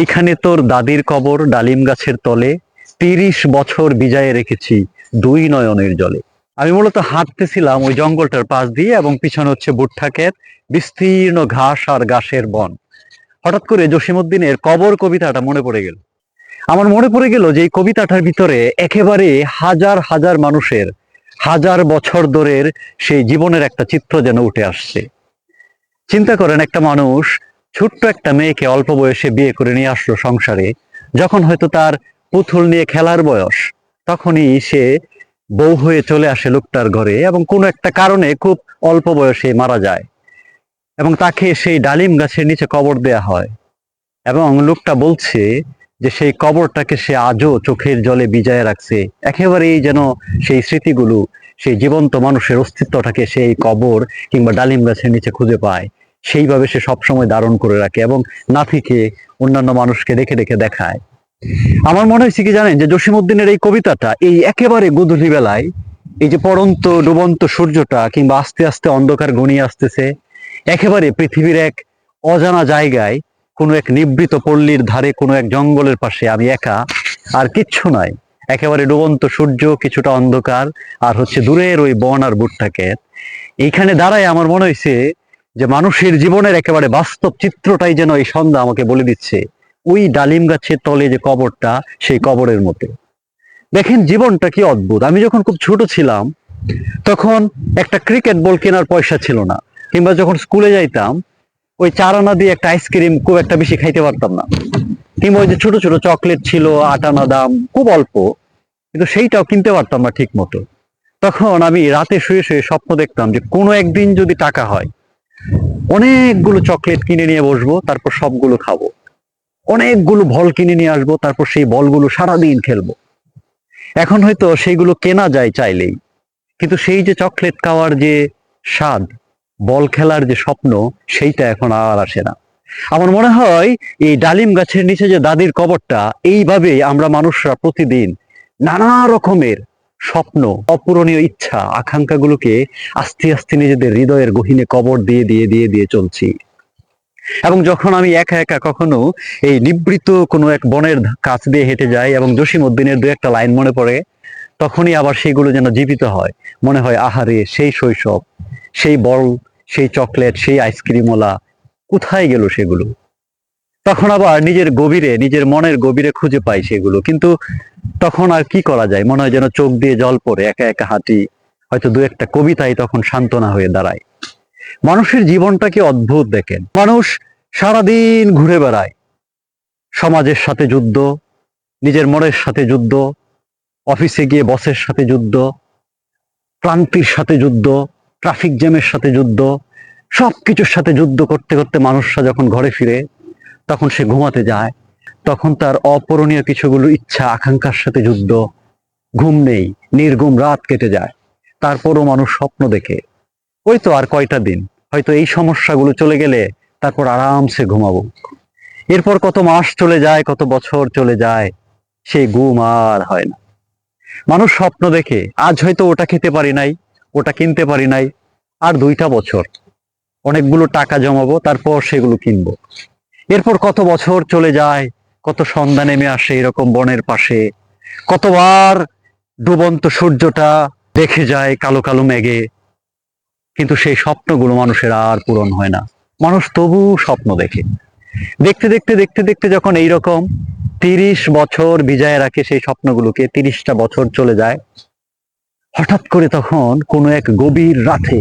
এইখানে তোর দাদির কবর ডালিম গাছের তলে তিরিশ বছর বিজায় রেখেছি দুই নয়নের জলে। আমি মূলত হাঁটতেছিলাম ওই জঙ্গলটার পাশ দিয়ে এবং পিছনে হচ্ছে ক্ষেত বিস্তীর্ণ ঘাস আর ঘাসের বন। হঠাৎ করে জসিমুদ্দিনের কবর কবিতাটা মনে পড়ে গেল। আমার মনে পড়ে গেল যে এই কবিতাটার ভিতরে একেবারে হাজার হাজার মানুষের হাজার বছর ধরের সেই জীবনের একটা চিত্র যেন উঠে আসছে। চিন্তা করেন একটা মানুষ ছোট্ট একটা মেয়েকে অল্প বয়সে বিয়ে করে নিয়ে আসলো সংসারে। যখন হয়তো তার পুতুল নিয়ে খেলার বয়স, তখনই সে বউ হয়ে চলে আসে লোকটার ঘরে এবং কোনো একটা কারণে খুব অল্প বয়সে মারা যায় এবং তাকে সেই ডালিম গাছের নিচে কবর দেয়া হয় এবং লোকটা বলছে যে সেই কবরটাকে সে আজও চোখের জলে বিজায় রাখছে। একেবারেই যেন সেই স্মৃতিগুলো সেই জীবন্ত মানুষের অস্তিত্বটাকে সেই কবর কিংবা ডালিম গাছের নিচে খুঁজে পায়। সেইভাবে সে সবসময় ধারণ করে রাখে এবং নাতিকে অন্যান্য মানুষকে দেখে দেখে দেখায়। আমার মনে হয়েছে কি জানেন যে জসিমুদ্দিনের এই কবিতাটা এই একেবারে গধূলি বেলায়, এই যে পরন্ত ডুবন্ত সূর্যটা কিংবা আস্তে আস্তে অন্ধকার ঘনিয়ে আসতেছে, একেবারে পৃথিবীর এক অজানা জায়গায় কোনো এক নিবৃত পল্লীর ধারে কোনো এক জঙ্গলের পাশে আমি একা, আর কিচ্ছু নাই। একেবারে ডুবন্ত সূর্য, কিছুটা অন্ধকার, আর হচ্ছে দূরের ওই বন আর বুটটাকে। এইখানে দাঁড়ায় আমার মনে হয়েছে যে মানুষের জীবনের একেবারে বাস্তব চিত্রটাই যেন এই সন্ধ্যা আমাকে বলে দিচ্ছে, ওই ডালিম গাছের তলে যে কবরটা, সেই কবরের মতো। দেখেন জীবনটা কি অদ্ভুত। আমি যখন খুব ছোট ছিলাম, তখন একটা ক্রিকেট বল কেনার পয়সা ছিল না। কিংবা যখন স্কুলে যাইতাম, ওই চার আনা দিয়ে একটা আইসক্রিম খুব একটা বেশি খাইতে পারতাম না। কিংবা ওই যে ছোট ছোট চকলেট ছিল আট আনা দাম, খুব অল্প, কিন্তু সেইটাও কিনতে পারতাম না ঠিক মতো তখন আমি রাতে শুয়ে শুয়ে স্বপ্ন দেখতাম যে কোনো একদিন যদি টাকা হয় অনেকগুলো চকলেট কিনে নিয়ে বসবো, তারপর সবগুলো খাব। অনেকগুলো বল কিনে নিয়ে আসব, তারপর সেই বলগুলো সারাদিন খেলব। এখন হয়তো সেইগুলো কেনা যায় চাইলেই, কিন্তু সেই যে চকলেট খাওয়ার যে স্বাদ, বল খেলার যে স্বপ্ন, সেইটা এখন আর আসে না। আমার মনে হয় এই ডালিম গাছের নিচে যে দাদির কবরটা এইভাবে আমরা মানুষরা প্রতিদিন নানা রকমের স্বপ্ন, অপূরণীয় ইচ্ছা, আকাঙ্ক্ষাগুলোকে আস্তে আস্তে নিজেদের হৃদয়ের গহীনে কবর দিয়ে দিয়ে দিয়ে দিয়ে চলছি। এবং যখন আমি একা একা কখনো এই নিবৃত কোনো এক বনের কাছ দিয়ে হেঁটে যাই এবং জসিমউদ্দিনের দু একটা লাইন মনে পড়ে, তখনই আবার সেগুলো যেন জীবিত হয়। মনে হয় আহারে সেই শৈশব, সেই বল, সেই চকলেট, সেই আইসক্রিমওয়ালা, কোথায় গেল সেগুলো? তখন আবার নিজের গভীরে, নিজের মনের গভীরে খুঁজে পাই সেগুলো। কিন্তু তখন আর কি করা যায়? মনে হয় যেন চোখ দিয়ে জল পড়ে, একা একা হাঁটি, হয়তো দু একটা কবিতাই তখন সান্ত্বনা হয়ে দাঁড়ায়। মানুষের জীবনটাকে অদ্ভুত দেখেন। মানুষ সারাদিন ঘুরে বেড়ায়। সমাজের সাথে যুদ্ধ, নিজের মনের সাথে যুদ্ধ, অফিসে গিয়ে বসের সাথে যুদ্ধ, ক্লান্তির সাথে যুদ্ধ, ট্রাফিক জ্যামের সাথে যুদ্ধ, সবকিছুর সাথে যুদ্ধ করতে করতে মানুষরা যখন ঘরে ফিরে তখন সে ঘুমাতে যায়। তখন তার অপূরণীয় কিছুগুলো ইচ্ছা, আকাঙ্ক্ষার সাথে যুদ্ধ। ঘুম নেই, নির্ঘুম রাত কেটে যায়। তারপরও মানুষ স্বপ্ন দেখে। ওই তো আর কয়টা দিন, হয়তো এই সমস্যাগুলো চলে গেলে তারপর আরামসে ঘুমাবো। এরপর কত মাস চলে যায়, কত বছর চলে যায় সেই ঘুম আর হয় না। মানুষ স্বপ্ন দেখে, আজ হয়তো ওটা খেতে পারি নাই, ওটা কিনতে পারি নাই, আর দুইটা বছর। অনেকগুলো টাকা জমাবো, তারপর সেগুলো কিনবো। এরপর কত বছর চলে যায়, কত সন্ধ্যা নেমে আসে এরকম বনের পাশে। কতবার ডুবন্ত সূর্যটা দেখে যায় কালো কালো মেঘে। কিন্তু সেই স্বপ্নগুলো মানুষের আর পূরণ হয় না। মানুষ তবু স্বপ্ন দেখে। দেখতে দেখতে দেখতে দেখতে যখন এইরকম তিরিশ বছর বিজায় রাখে সেই স্বপ্নগুলোকে, তিরিশটা বছর চলে যায়, হঠাৎ করে তখন কোনো এক গভীর রাতে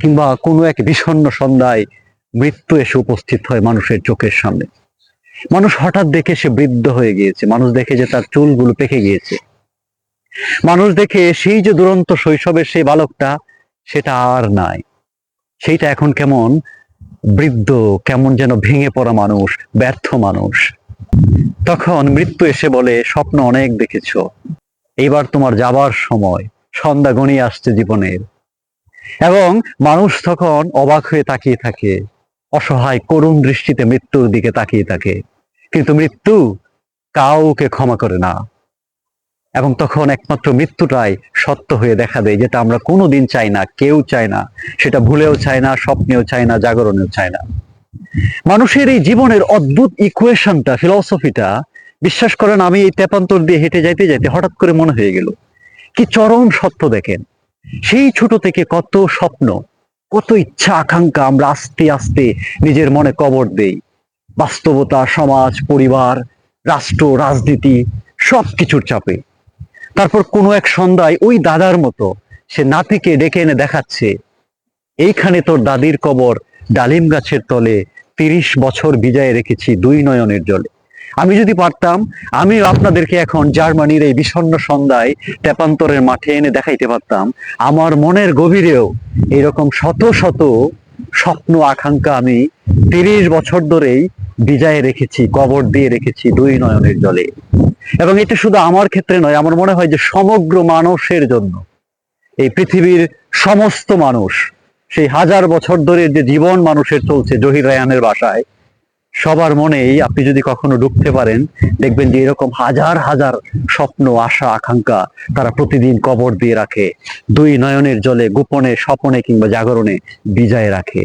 কিংবা কোনো এক বিষণ্ণ সন্ধ্যায় মৃত্যু এসে উপস্থিত হয় মানুষের চোখের সামনে। মানুষ হঠাৎ দেখে সে বৃদ্ধ হয়ে গিয়েছে। মানুষ দেখে যে তার চুলগুলো পেকে গিয়েছে। মানুষ দেখে সেই যে দুরন্ত শৈশবের সেই বালকটা, সেটা আর নাই। সেইটা এখন কেমন বৃদ্ধ, কেমন যেন ভেঙে পড়া মানুষ, ব্যর্থ মানুষ। তখন মৃত্যু এসে বলে, স্বপ্ন অনেক দেখেছ। এইবার তোমার যাবার সময়। সন্ধ্যা গণিয়ে আসছে জীবনের। এবং মানুষ তখন অবাক হয়ে তাকিয়ে থাকে। অসহায় করুণ দৃষ্টিতে মৃত্যুর দিকে তাকিয়ে থাকে। কিন্তু মৃত্যু কাউকে ক্ষমা করে না। এবং তখন একমাত্র মৃত্যুটাই সত্য হয়ে দেখা দেয়, যেটা আমরা কোনোদিন চাই না, কেউ চায় না। সেটা ভুলেও চায় না, স্বপ্নেও চায় না, জাগরণেও চায় না। মানুষের এই জীবনের অদ্ভুত ইকুয়েশনটা ফিলসফিটা বিশ্বাস করেন আমি এই তেপান্তর দিয়ে হেঁটে যাইতে যাইতে হঠাৎ করে মনে হয়ে গেল, কি চরম সত্য দেখেন। সেই ছোট থেকে কত স্বপ্ন কত ইচ্ছা, আকাঙ্ক্ষা আমরা আস্তে আস্তে নিজের মনে কবর দেই। বাস্তবতা, সমাজ, পরিবার, রাষ্ট্র, রাজনীতি সব কিছুর চাপে। তারপর কোনো এক সন্ধ্যায় ওই দাদার মতো সে নাতিকে ডেকে এনে দেখাচ্ছে, এইখানে তোর দাদির কবর ডালিম গাছের তলে তিরিশ বছর বিজায় রেখেছি দুই নয়নের জলে। আমি যদি পারতাম, আমি আপনাদেরকে এখন জার্মানির এই বিষণ্ণ সন্ধ্যায় তেপান্তরের মাঠে এনে দেখাইতে পারতাম। আমার মনের গভীরেও এরকম শত শত স্বপ্ন, আকাঙ্ক্ষা আমি তিরিশ বছর ধরেই বিজায় রেখেছি, কবর দিয়ে রেখেছি দুই নয়নের জলে। এবং এটা শুধু আমার ক্ষেত্রে নয়, আমার মনে হয় যে সমগ্র মানুষের জন্য। এই পৃথিবীর সমস্ত মানুষ, সেই হাজার বছর ধরে যে জীবন মানুষের চলছে জহির রায়ানের বাসায় সবার মনেই আপনি যদি কখনো ঢুকতে পারেন, দেখবেন যে এরকম হাজার হাজার স্বপ্ন, আশা, আকাঙ্ক্ষা তারা প্রতিদিন কবর দিয়ে রাখে। দুই নয়নের জলে, গোপনে, স্বপনে কিংবা জাগরণে বিজায় রাখে।